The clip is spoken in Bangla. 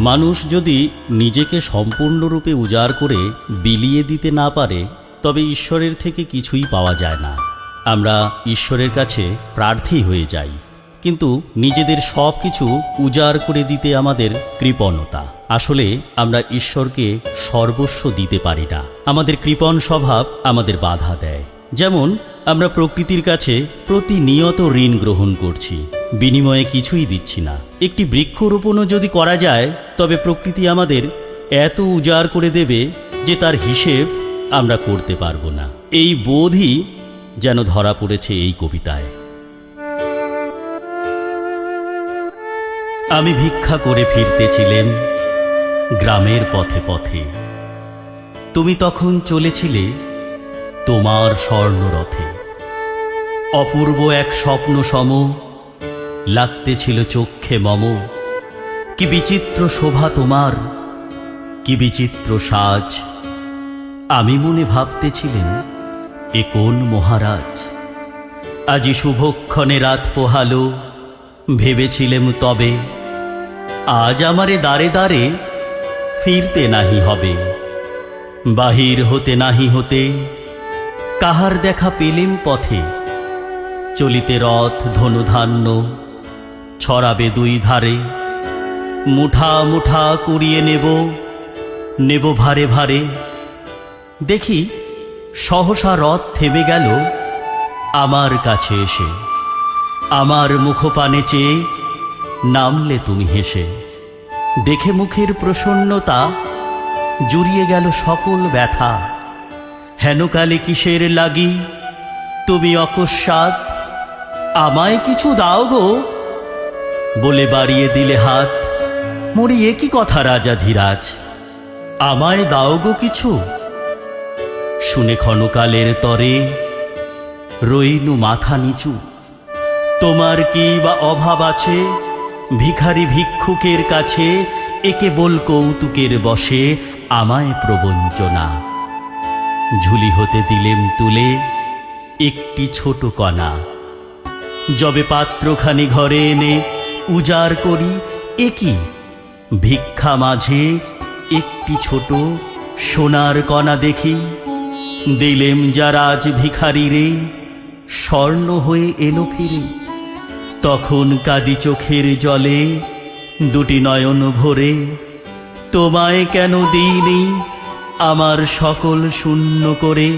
মানুষ যদি নিজেকে সম্পূর্ণরূপে উজাড় করে বিলিয়ে দিতে না পারে, তবে ঈশ্বরের থেকে কিছুই পাওয়া যায় না। আমরা ঈশ্বরের কাছে প্রার্থী হয়ে যাই। কিন্তু নিজেদের সব কিছু উজাড় করে দিতে আমাদের কৃপণতা। আসলে আমরা ঈশ্বরকে সর্বস্ব দিতে পারি না। আমাদের কৃপণ স্বভাব আমাদের বাধা দেয়। যেমন আমরা প্রকৃতির কাছে প্রতিনিয়ত ঋণ গ্রহণ করছি। বিনিময়ে কিছুই দিচ্ছি না। একটি বৃক্ষরোপণও যদি করা যায়, তবে প্রকৃতি আমাদের এত উজাড় করে দেবে যে তার হিসেব আমরা করতে পারব না। এই বোধই যেন ধরা পড়েছে এই কবিতায়। আমি ভিক্ষা করে ফিরতেছিলেন গ্রামের পথে পথে। তুমি তখন চলেছিলে তোমার স্বর্ণরথে। অপূর্ব এক স্বপ্ন সম লাগতেছিল চক্ষে মম। কি বিচিত্র শোভা তোমার, কি বিচিত্র সাজ। আমি মনে ভাবতেছিলেন, এ কোন মহারাজ? আজি শুভক্ষণে রাত পোহালো, ভেবেছিলেম তবে আজ আমারে দাঁড়ে দাঁড়ে ফিরতে নাহি হবে। বাহির হতে নাহি হতে কাহার দেখা পেলেম পথে, চলিতে রথ ধনুধান্য ছড়াবে দুই ধারে। মুঠা মুঠা কুড়িয়ে নেব নেব ভারে ভারে। দেখি সহসা রথ থেমে গেল আমার কাছে এসে। আমার মুখপানে চেয়ে নামলে তুমি হেসে। দেখে মুখের প্রসন্নতা, জুড়িয়ে গেল সকল ব্যথা। হেনকালে কিসের লাগি? তুমি অকস্মাৎ আমায় কিছু দাও গো। বলে বাড়িয়ে দিলে হাত। মরি এ কি কথা রাজা ধীরাজ? আমায় দাও গো কিছু। শুনে ক্ষণকালের তরে রইনু মাথা নিচু। তোমার কি বা অভাব আছে? ভিখারি ভিক্ষুকের কাছে একে বল কৌতুকের বসে আমায় প্রবঞ্চনা ঝুলি হতে দিলেম তুলে একটি ছোট কণা। যবে পাত্রখানি ঘরে এনে উজাড় করি একই ভিক্ষা মাঝে একটি ছোট সোনার কণা দেখি। দিলেম যারা আজ ভিখারি রে, স্বর্ণ হয়ে এলো ফিরে। তখন কাদি চোখের জলে দুটি নয়ন ভরে। তোমায় কেন দিইনি আমার সকল শূন্য করে?